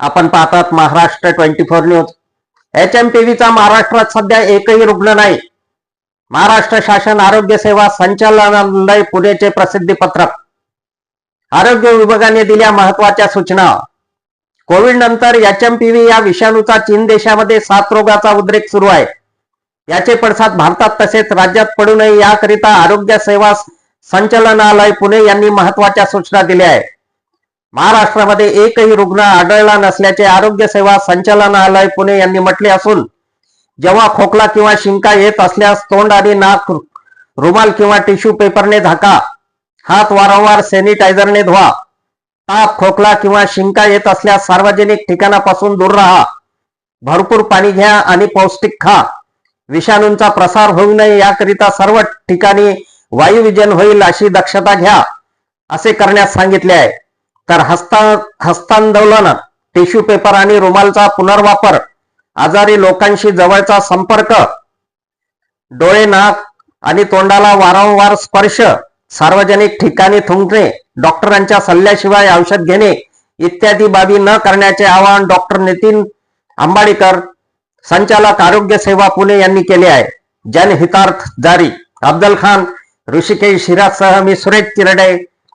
आपण पाहतात Maharashtra twenty four news. H M टीव्हीचा महाराष्ट्रात सध्या एकही रुग्ण नाही. महाराष्ट्र शासन आरोग्य सेवा संचालनालय पुणेचे प्रसिद्धी पत्रक. आरोग्य विभागाने दिल्या महत्त्वाच्या सूचना. कोविड नंतर एच एम पी व्ही या विषाणूचा चीन देशामध्ये सात रोगाचा उद्रेक सुरू आहे. याचे पडसाद भारतात तसेच राज्यात पडू नये याकरिता आरोग्य सेवा संचालनालय पुणे यांनी महत्त्वाच्या सूचना दिल्या आहेत. महाराष्ट्रामध्ये एकही रुग्ण आढळला नसल्याचे आरोग्य सेवा संचालनालय पुणे यांनी म्हटले असून जेव्हा खोकला किंवा शिंका येत असल्यास तोंड आणि नाक रुमाल किंवा टिश्यू पेपरने झाका हात वारंवार सॅनिटायझरने धुवा ताप खोकला किंवा शिंका येत असल्यास सार्वजनिक ठिकाणापासून दूर राहा भरपूर पाणी घ्या आणि पौष्टिक खा. विषाणूंचा प्रसार होऊ नये याकरिता सर्व ठिकाणी वायुविजन होईल अशी दक्षता घ्या असे करण्यास सांगितले आहे. तर हस्ता हस्तांदोलन टिश्यू पेपर आणि रुमालचा पुनर्वापर आजारी लोकांशी जवळचा संपर्क डोळे नाक आणि तोंडाला वारंवार स्पर्श सार्वजनिक ठिकाणी थुंकणे डॉक्टरांच्या सल्ल्याशिवाय औषध घेणे इत्यादी बाबी न करण्याचे आवाहन डॉक्टर नितीन आंबाडीकर संचालक आरोग्य सेवा पुणे यांनी केले आहे. जनहितार्थ जारी. अफजल खान ऋषिकेश हिरासह मी Suresh Tirde